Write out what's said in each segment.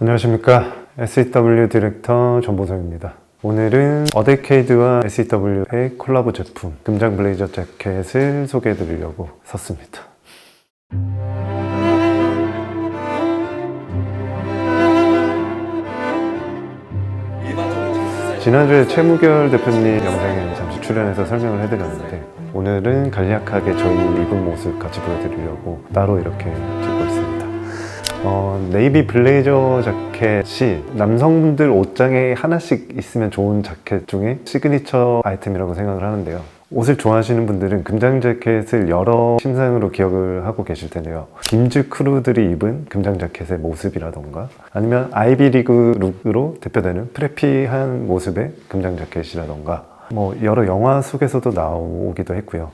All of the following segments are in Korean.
안녕하십니까. SEW 디렉터 전보성입니다. 오늘은 어데케이드와 SEW의 콜라보 제품 금장 블레이저 재킷을 소개해 드리려고 섰습니다. 지난주에 최무결 대표님 영상에 잠시 출연해서 설명을 해드렸는데 오늘은 간략하게 저희 입은 모습 같이 보여드리려고 따로 이렇게 어, 네이비 블레이저 자켓이 남성분들 옷장에 하나씩 있으면 좋은 자켓 중에 시그니처 아이템이라고 생각을 하는데요. 옷을 좋아하시는 분들은 금장 자켓을 여러 심상으로 기억을 하고 계실 텐데요. 김즈 크루들이 입은 금장 자켓의 모습이라던가 아니면 아이비리그 룩으로 대표되는 프레피한 모습의 금장 자켓이라던가 뭐 여러 영화 속에서도 나오기도 했고요.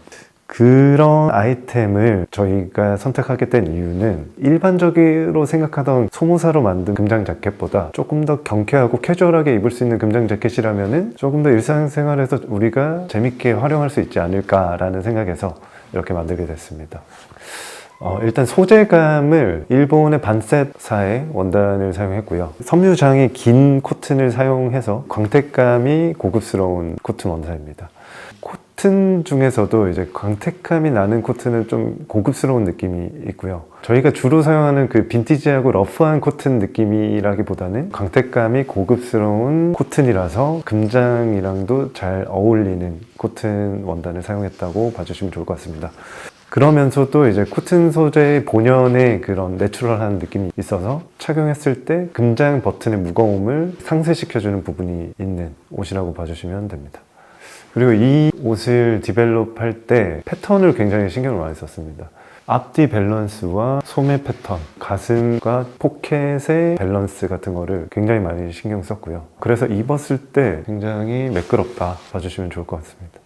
그런 아이템을 저희가 선택하게 된 이유는 일반적으로 생각하던 소모사로 만든 금장 자켓보다 조금 더 경쾌하고 캐주얼하게 입을 수 있는 금장 자켓이라면은 조금 더 일상생활에서 우리가 재밌게 활용할 수 있지 않을까라는 생각에서 이렇게 만들게 됐습니다. 어, 일단 소재감을 일본의 반셋사의 원단을 사용했고요. 섬유장이 긴 코튼을 사용해서 광택감이 고급스러운 코튼 원단입니다. 코 튼 중에서도 이제 광택감이 나는 코튼은 좀 고급스러운 느낌이 있고요. 저희가 주로 사용하는 그 빈티지하고 러프한 코튼 느낌이라기보다는 광택감이 고급스러운 코튼이라서 금장이랑도 잘 어울리는 코튼 원단을 사용했다고 봐주시면 좋을 것 같습니다. 그러면서도 이제 코튼 소재의 본연의 그런 내추럴한 느낌이 있어서 착용했을 때 금장 버튼의 무거움을 상쇄시켜주는 부분이 있는 옷이라고 봐주시면 됩니다. 그리고 이 옷을 디벨롭 할 때 패턴을 굉장히 신경을 많이 썼습니다. 앞뒤 밸런스와 소매 패턴, 가슴과 포켓의 밸런스 같은 거를 굉장히 많이 신경 썼고요. 그래서 입었을 때 굉장히 매끄럽다 봐주시면 좋을 것 같습니다.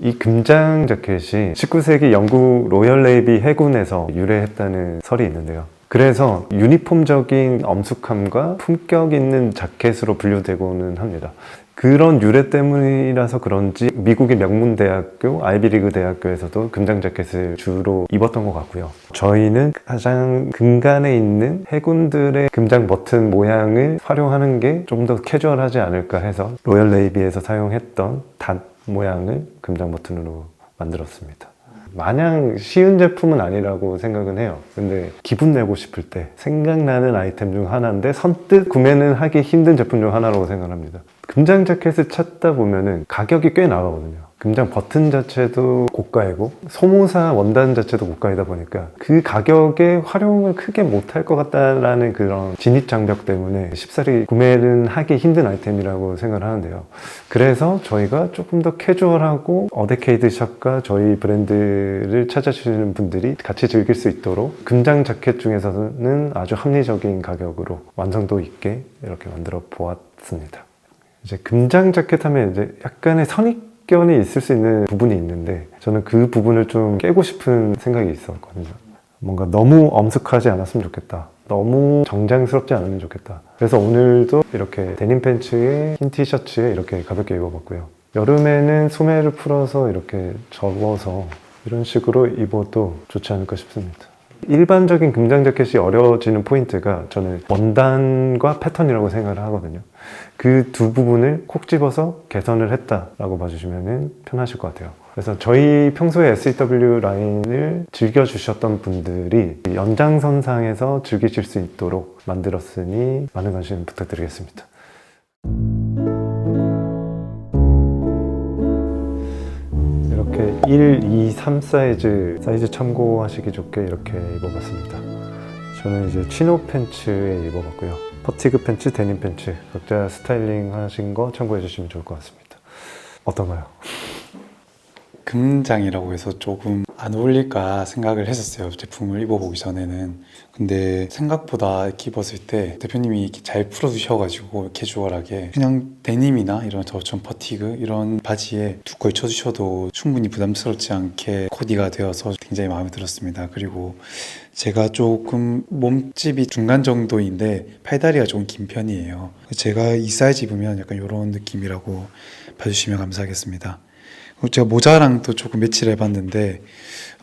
이 금장 자켓이 19세기 영국 로열 네이비 해군에서 유래했다는 설이 있는데요. 그래서 유니폼적인 엄숙함과 품격 있는 자켓으로 분류되고는 합니다. 그런 유래 때문이라서 그런지 미국의 명문 대학교 아이비리그 대학교에서도 금장 자켓을 주로 입었던 것 같고요. 저희는 가장 근간에 있는 해군들의 금장 버튼 모양을 활용하는 게 좀 더 캐주얼하지 않을까 해서 로열 네이비에서 사용했던 닷 모양을 금장 버튼으로 만들었습니다. 마냥 쉬운 제품은 아니라고 생각은 해요. 근데 기분 내고 싶을 때 생각나는 아이템 중 하나인데 선뜻 구매는 하기 힘든 제품 중 하나라고 생각합니다. 금장 자켓을 찾다 보면은 가격이 꽤 나가거든요. 금장 버튼 자체도 고가이고 소모사 원단 자체도 고가이다 보니까 그 가격에 활용을 크게 못할 것 같다라는 그런 진입 장벽 때문에 쉽사리 구매는 하기 힘든 아이템이라고 생각을 하는데요. 그래서 저희가 조금 더 캐주얼하고 어데케이드 샵과 저희 브랜드를 찾아주시는 분들이 같이 즐길 수 있도록 금장 자켓 중에서는 아주 합리적인 가격으로 완성도 있게 이렇게 만들어 보았습니다. 이제 금장 자켓 하면 이제 약간의 선입 견이 있을 수 있는 부분이 있는데 저는 그 부분을 좀 깨고 싶은 생각이 있었거든요. 뭔가 너무 엄숙하지 않았으면 좋겠다. 너무 정장스럽지 않으면 좋겠다. 그래서 오늘도 이렇게 데님 팬츠에 흰 티셔츠에 이렇게 가볍게 입어봤고요. 여름에는 소매를 풀어서 이렇게 접어서 이런 식으로 입어도 좋지 않을까 싶습니다. 일반적인 금장 자켓이 어려워지는 포인트가 저는 원단과 패턴이라고 생각을 하거든요. 그 두 부분을 콕 집어서 개선을 했다라고 봐주시면 편하실 것 같아요. 그래서 저희 평소에 SEW 라인을 즐겨주셨던 분들이 연장선상에서 즐기실 수 있도록 만들었으니 많은 관심 부탁드리겠습니다. 이렇게 1, 2, 3 사이즈 사이즈 참고하시기 좋게 이렇게 입어봤습니다. 저는 이제 치노 팬츠에 입어봤고요. 퍼티그 팬츠, 데님 팬츠 각자 스타일링 하신 거 참고해 주시면 좋을 것 같습니다. 어떤가요? 금장이라고 해서 조금 안 어울릴까 생각을 했었어요. 제품을 입어보기 전에는. 근데 생각보다 이렇게 입었을 때 대표님이 이렇게 잘 풀어주셔가지고 캐주얼하게 그냥 데님이나 이런 저처럼 퍼티그 이런 바지에 두꺼이 쳐주셔도 충분히 부담스럽지 않게 코디가 되어서 굉장히 마음에 들었습니다. 그리고 제가 조금 몸집이 중간 정도인데 팔다리가 조금 긴 편이에요. 제가 이 사이즈 입으면 약간 이런 느낌이라고 봐주시면 감사하겠습니다. 제가 모자랑 또 조금 매치를 해봤는데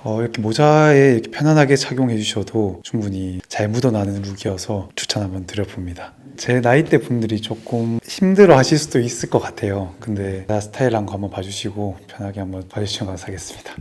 어, 이렇게 모자에 이렇게 편안하게 착용해 주셔도 충분히 잘 묻어나는 룩이어서 추천 한번 드려봅니다. 제 나이대 분들이 조금 힘들어 하실 수도 있을 것 같아요. 근데 나 스타일한 거 한번 봐주시고 편하게 한번 봐주시면 감사하겠습니다.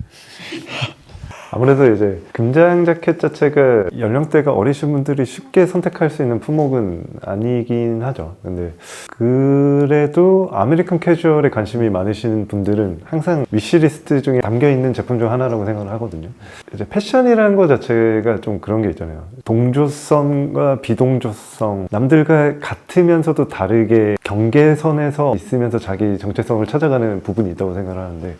아무래도 이제 금장 자켓 자체가 연령대가 어리신 분들이 쉽게 선택할 수 있는 품목은 아니긴 하죠. 근데 그래도 아메리칸 캐주얼에 관심이 많으신 분들은 항상 위시리스트 중에 담겨 있는 제품 중 하나라고 생각을 하거든요. 이제 패션이라는 것 자체가 좀 그런 게 있잖아요. 동조성과 비동조성, 남들과 같으면서도 다르게 경계선에서 있으면서 자기 정체성을 찾아가는 부분이 있다고 생각을 하는데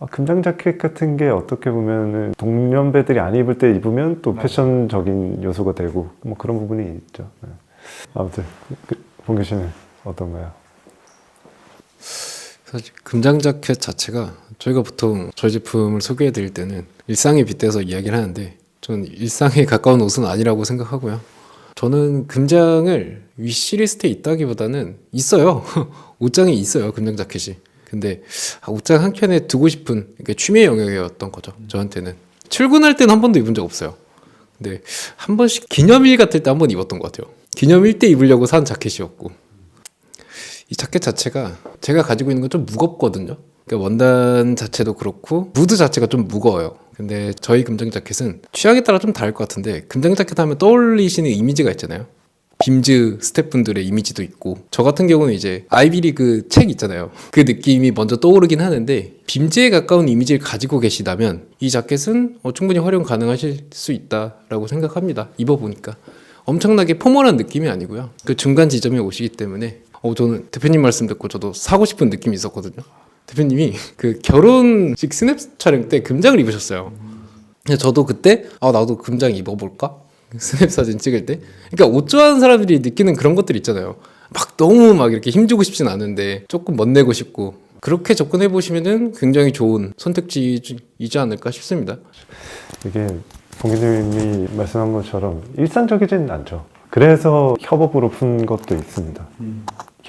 아, 금장 자켓 같은 게 어떻게 보면은 동년배들이 안 입을 때 입으면 또 패션적인 요소가 되고 뭐 그런 부분이 있죠. 네. 아무튼 그, 봉규 씨는 어떤가요? 사실 금장 자켓 자체가 저희가 보통 저희 제품을 소개해 드릴 때는 일상에 빗대서 이야기를 하는데 저는 일상에 가까운 옷은 아니라고 생각하고요. 저는 금장을 위시리스트에 있다기보다는 있어요. 옷장에 있어요. 금장 자켓이. 근데 아, 옷장 한 켠에 두고 싶은 그러니까 취미 영역이었던 거죠. 저한테는 출근할 때는 한 번도 입은 적 없어요. 근데 한 번씩 기념일 같을 때 한 번 입었던 것 같아요. 기념일 때 입으려고 산 자켓이었고 이 자켓 자체가 제가 가지고 있는 건 좀 무겁거든요. 그러니까 원단 자체도 그렇고 무드 자체가 좀 무거워요. 근데 저희 금장 자켓은 취향에 따라 좀 다를 것 같은데 금장 자켓 하면 떠올리시는 이미지가 있잖아요. 빔즈 스태프분들의 이미지도 있고 저 같은 경우는 이제 아이비리그 책 있잖아요. 그 느낌이 먼저 떠오르긴 하는데 빔즈에 가까운 이미지를 가지고 계시다면 이 자켓은 어, 충분히 활용 가능하실 수 있다라고 생각합니다. 입어보니까 엄청나게 포멀한 느낌이 아니고요. 그 중간 지점에 오시기 때문에 어, 저는 대표님 말씀 듣고 저도 사고 싶은 느낌이 있었거든요. 대표님이 그 결혼식 스냅 촬영 때 금장을 입으셨어요. 저도 그때 아 나도 금장 입어볼까? 스냅 사진 찍을 때. 그러니까 옷 좋아하는 사람들이 느끼는 그런 것들 있잖아요. 막 너무 막 이렇게 힘주고 싶진 않은데 조금 멋내고 싶고 그렇게 접근해 보시면은 굉장히 좋은 선택지이지 않을까 싶습니다. 이게 봉규님이 말씀한 것처럼 일상적이진 않죠. 그래서 협업으로 푼 것도 있습니다.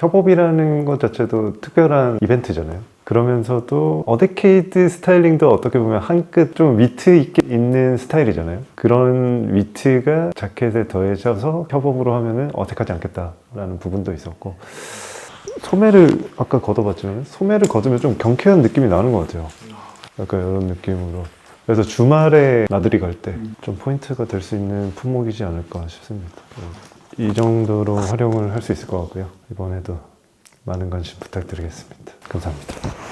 협업이라는 것 자체도 특별한 이벤트잖아요. 그러면서도 어데케이드 스타일링도 어떻게 보면 한 끗 좀 위트 있게 있는 스타일이잖아요. 그런 위트가 자켓에 더해져서 협업으로 하면은 어색하지 않겠다라는 부분도 있었고 소매를 아까 걷어봤지만 소매를 걷으면 좀 경쾌한 느낌이 나는 것 같아요. 약간 이런 느낌으로. 그래서 주말에 나들이 갈 때 좀 포인트가 될 수 있는 품목이지 않을까 싶습니다. 네. 이 정도로 활용을 할 수 있을 것 같고요. 이번에도 많은 관심 부탁드리겠습니다. 감사합니다.